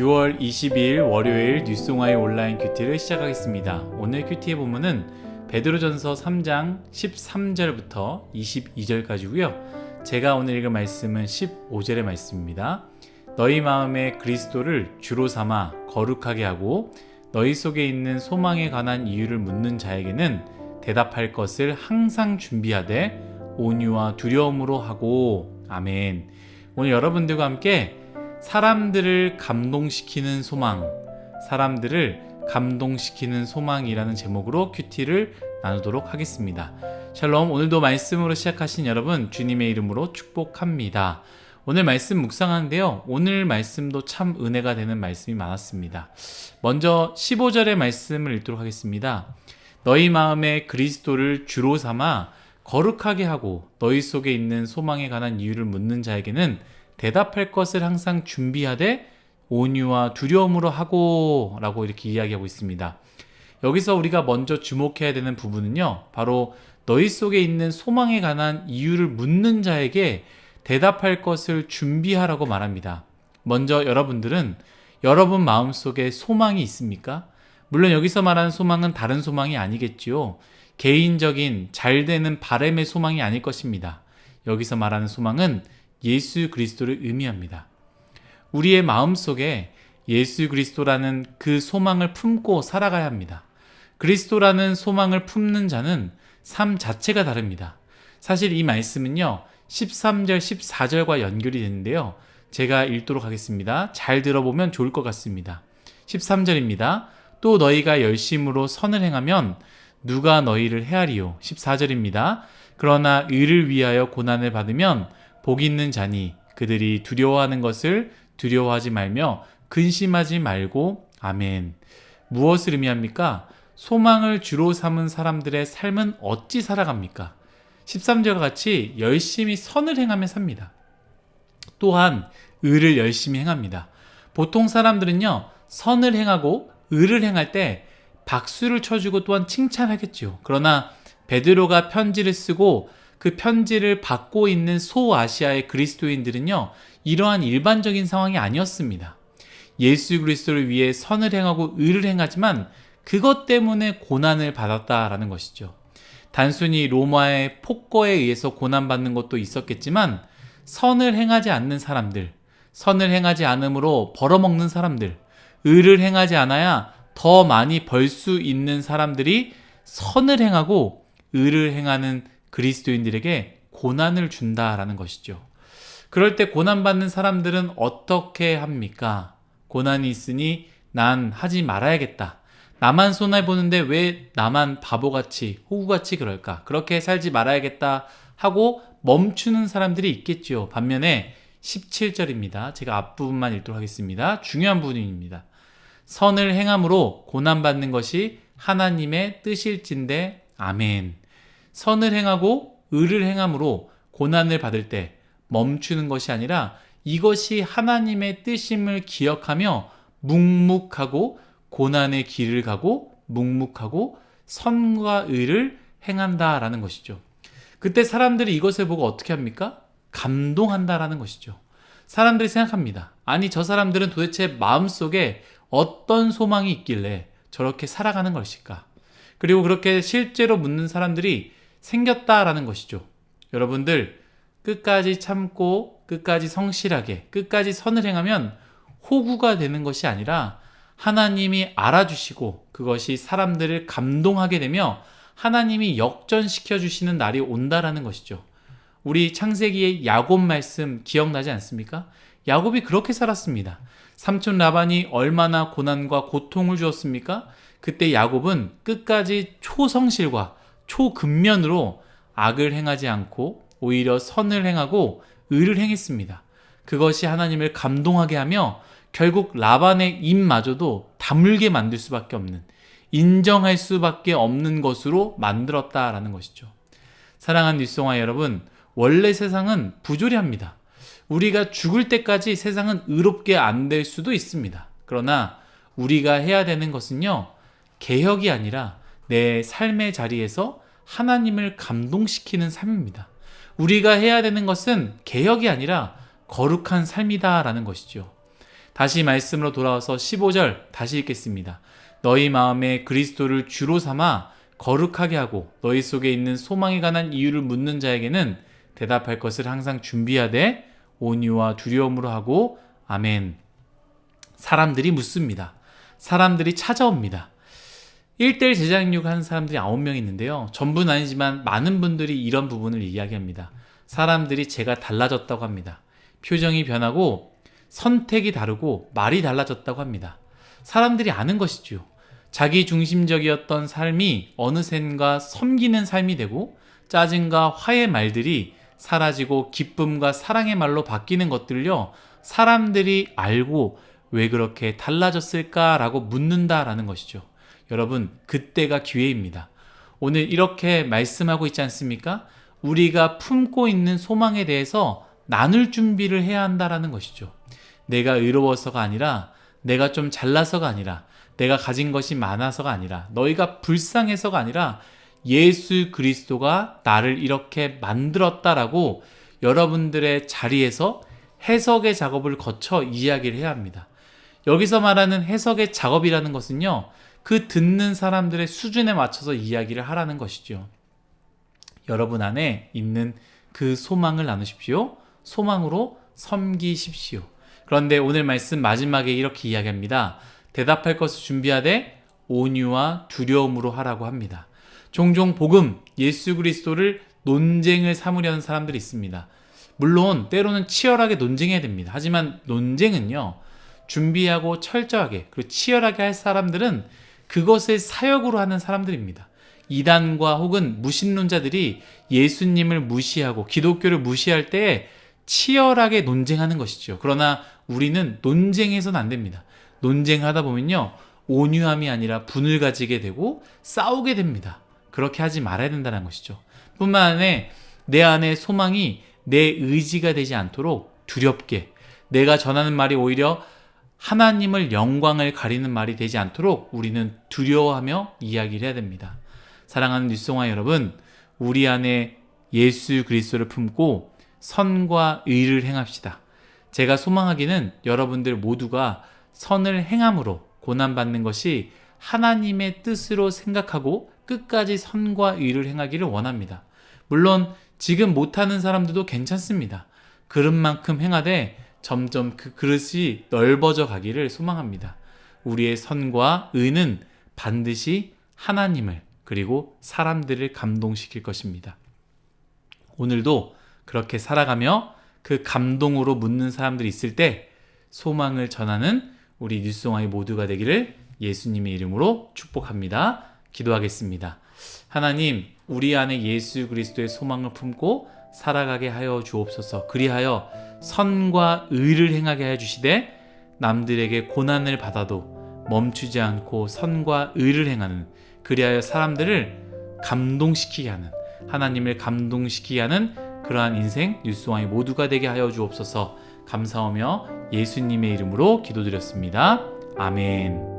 6월 22일 월요일 뉴스공화의 온라인 큐티를 시작하겠습니다. 오늘 큐티의 본문은 베드로전서 3장 13절부터 22절까지고요. 제가 오늘 읽은 말씀은 15절의 말씀입니다. 너희 마음에 그리스도를 주로 삼아 거룩하게 하고 너희 속에 있는 소망에 관한 이유를 묻는 자에게는 대답할 것을 항상 준비하되 온유와 두려움으로 하고 아멘. 오늘 여러분들과 함께 사람들을 감동시키는 소망, 사람들을 감동시키는 소망이라는 제목으로 큐티를 나누도록 하겠습니다. 샬롬, 오늘도 말씀으로 시작하신 여러분, 주님의 이름으로 축복합니다. 오늘 말씀 묵상하는데요. 오늘 말씀도 참 은혜가 되는 말씀이 많았습니다. 먼저 15절의 말씀을 읽도록 하겠습니다. 너희 마음에 그리스도를 주로 삼아 거룩하게 하고 너희 속에 있는 소망에 관한 이유를 묻는 자에게는 대답할 것을 항상 준비하되 온유와 두려움으로 하고 라고 이렇게 이야기하고 있습니다. 여기서 우리가 먼저 주목해야 되는 부분은요. 바로 너희 속에 있는 소망에 관한 이유를 묻는 자에게 대답할 것을 준비하라고 말합니다. 먼저 여러분들은 여러분 마음속에 소망이 있습니까? 물론 여기서 말하는 소망은 다른 소망이 아니겠지요. 개인적인 잘 되는 바램의 소망이 아닐 것입니다. 여기서 말하는 소망은 예수 그리스도를 의미합니다. 우리의 마음 속에 예수 그리스도라는 그 소망을 품고 살아가야 합니다. 그리스도라는 소망을 품는 자는 삶 자체가 다릅니다. 사실 이 말씀은요, 13절, 14절과 연결이 되는데요. 제가 읽도록 하겠습니다. 잘 들어보면 좋을 것 같습니다. 13절입니다. 또 너희가 열심으로 선을 행하면 누가 너희를 헤아리요? 14절입니다. 그러나 의를 위하여 고난을 받으면 복 있는 자니 그들이 두려워하는 것을 두려워하지 말며 근심하지 말고 아멘. 무엇을 의미합니까? 소망을 주로 삼은 사람들의 삶은 어찌 살아갑니까? 13절과 같이 열심히 선을 행하며 삽니다. 또한 의를 열심히 행합니다. 보통 사람들은요, 선을 행하고 의를 행할 때 박수를 쳐주고 또한 칭찬하겠죠. 그러나 베드로가 편지를 쓰고 그 편지를 받고 있는 소아시아의 그리스도인들은요, 이러한 일반적인 상황이 아니었습니다. 예수 그리스도를 위해 선을 행하고 의를 행하지만 그것 때문에 고난을 받았다라는 것이죠. 단순히 로마의 폭거에 의해서 고난받는 것도 있었겠지만 선을 행하지 않는 사람들, 선을 행하지 않으므로 벌어먹는 사람들, 의를 행하지 않아야 더 많이 벌 수 있는 사람들이 선을 행하고 의를 행하는 그리스도인들에게 고난을 준다라는 것이죠. 그럴 때 고난받는 사람들은 어떻게 합니까? 고난이 있으니 난 하지 말아야겠다. 나만 손해보는데 왜 나만 바보같이, 호구같이 그럴까? 그렇게 살지 말아야겠다 하고 멈추는 사람들이 있겠죠. 반면에 17절입니다. 제가 앞부분만 읽도록 하겠습니다. 중요한 부분입니다. 선을 행함으로 고난받는 것이 하나님의 뜻일진데, 아멘. 선을 행하고 의를 행함으로 고난을 받을 때 멈추는 것이 아니라 이것이 하나님의 뜻임을 기억하며 묵묵하고 고난의 길을 가고 묵묵하고 선과 의를 행한다라는 것이죠. 그때 사람들이 이것을 보고 어떻게 합니까? 감동한다라는 것이죠. 사람들이 생각합니다. 아니, 저 사람들은 도대체 마음속에 어떤 소망이 있길래 저렇게 살아가는 것일까? 그리고 그렇게 실제로 묻는 사람들이 생겼다라는 것이죠. 여러분들, 끝까지 참고, 끝까지 성실하게, 끝까지 선을 행하면 호구가 되는 것이 아니라 하나님이 알아주시고 그것이 사람들을 감동하게 되며 하나님이 역전시켜 주시는 날이 온다라는 것이죠. 우리 창세기의 야곱 말씀 기억나지 않습니까? 야곱이 그렇게 살았습니다. 삼촌 라반이 얼마나 고난과 고통을 주었습니까? 그때 야곱은 끝까지 초성실과 초근면으로 악을 행하지 않고 오히려 선을 행하고 의를 행했습니다. 그것이 하나님을 감동하게 하며 결국 라반의 입마저도 다물게 만들 수밖에 없는 인정할 수밖에 없는 것으로 만들었다라는 것이죠. 사랑하는 뉴스송화 여러분, 원래 세상은 부조리합니다. 우리가 죽을 때까지 세상은 의롭게 안 될 수도 있습니다. 그러나 우리가 해야 되는 것은요, 개혁이 아니라 내 삶의 자리에서 하나님을 감동시키는 삶입니다. 우리가 해야 되는 것은 개혁이 아니라 거룩한 삶이다라는 것이죠. 다시 말씀으로 돌아와서 15절 다시 읽겠습니다. 너희 마음에 그리스도를 주로 삼아 거룩하게 하고 너희 속에 있는 소망에 관한 이유를 묻는 자에게는 대답할 것을 항상 준비하되 온유와 두려움으로 하고 아멘. 사람들이 묻습니다. 사람들이 찾아옵니다. 1대1 제자육하는 사람들이 9명 있는데요. 전부는 아니지만 많은 분들이 이런 부분을 이야기합니다. 사람들이 제가 달라졌다고 합니다. 표정이 변하고 선택이 다르고 말이 달라졌다고 합니다. 사람들이 아는 것이죠. 자기 중심적이었던 삶이 어느샌가 섬기는 삶이 되고 짜증과 화의 말들이 사라지고 기쁨과 사랑의 말로 바뀌는 것들요. 사람들이 알고 왜 그렇게 달라졌을까라고 묻는다라는 것이죠. 여러분, 그때가 기회입니다. 오늘 이렇게 말씀하고 있지 않습니까? 우리가 품고 있는 소망에 대해서 나눌 준비를 해야 한다라는 것이죠. 내가 의로워서가 아니라 내가 좀 잘나서가 아니라 내가 가진 것이 많아서가 아니라 너희가 불쌍해서가 아니라 예수 그리스도가 나를 이렇게 만들었다라고 여러분들의 자리에서 해석의 작업을 거쳐 이야기를 해야 합니다. 여기서 말하는 해석의 작업이라는 것은요, 그 듣는 사람들의 수준에 맞춰서 이야기를 하라는 것이죠. 여러분 안에 있는 그 소망을 나누십시오. 소망으로 섬기십시오. 그런데 오늘 말씀 마지막에 이렇게 이야기합니다. 대답할 것을 준비하되 온유와 두려움으로 하라고 합니다. 종종 복음, 예수 그리스도를 논쟁을 삼으려는 사람들이 있습니다. 물론 때로는 치열하게 논쟁해야 됩니다. 하지만 논쟁은요. 준비하고 철저하게 그리고 치열하게 할 사람들은 그것을 사역으로 하는 사람들입니다. 이단과 혹은 무신론자들이 예수님을 무시하고 기독교를 무시할 때 치열하게 논쟁하는 것이죠. 그러나 우리는 논쟁해서는 안 됩니다. 논쟁하다 보면요. 온유함이 아니라 분을 가지게 되고 싸우게 됩니다. 그렇게 하지 말아야 된다는 것이죠. 뿐만 아니라 내 안에 소망이 내 의지가 되지 않도록 두렵게 내가 전하는 말이 오히려 하나님을 영광을 가리는 말이 되지 않도록 우리는 두려워하며 이야기를 해야 됩니다. 사랑하는 뉴스송화 여러분, 우리 안에 예수 그리스도를 품고 선과 의를 행합시다. 제가 소망하기는 여러분들 모두가 선을 행함으로 고난받는 것이 하나님의 뜻으로 생각하고 끝까지 선과 의를 행하기를 원합니다. 물론 지금 못하는 사람들도 괜찮습니다. 그릇만큼 행하되 점점 그 그릇이 넓어져 가기를 소망합니다. 우리의 선과 의는 반드시 하나님을 그리고 사람들을 감동시킬 것입니다. 오늘도 그렇게 살아가며 그 감동으로 묻는 사람들이 있을 때 소망을 전하는 우리 뉴스송아이 모두가 되기를 예수님의 이름으로 축복합니다. 기도하겠습니다. 하나님, 우리 안에 예수 그리스도의 소망을 품고 살아가게 하여 주옵소서. 그리하여 선과 의를 행하게 하여 주시되 남들에게 고난을 받아도 멈추지 않고 선과 의를 행하는 그리하여 사람들을 감동시키게 하는 하나님을 감동시키게 하는 그러한 인생 뉴스와이 모두가 되게 하여 주옵소서. 감사하며 예수님의 이름으로 기도드렸습니다. 아멘.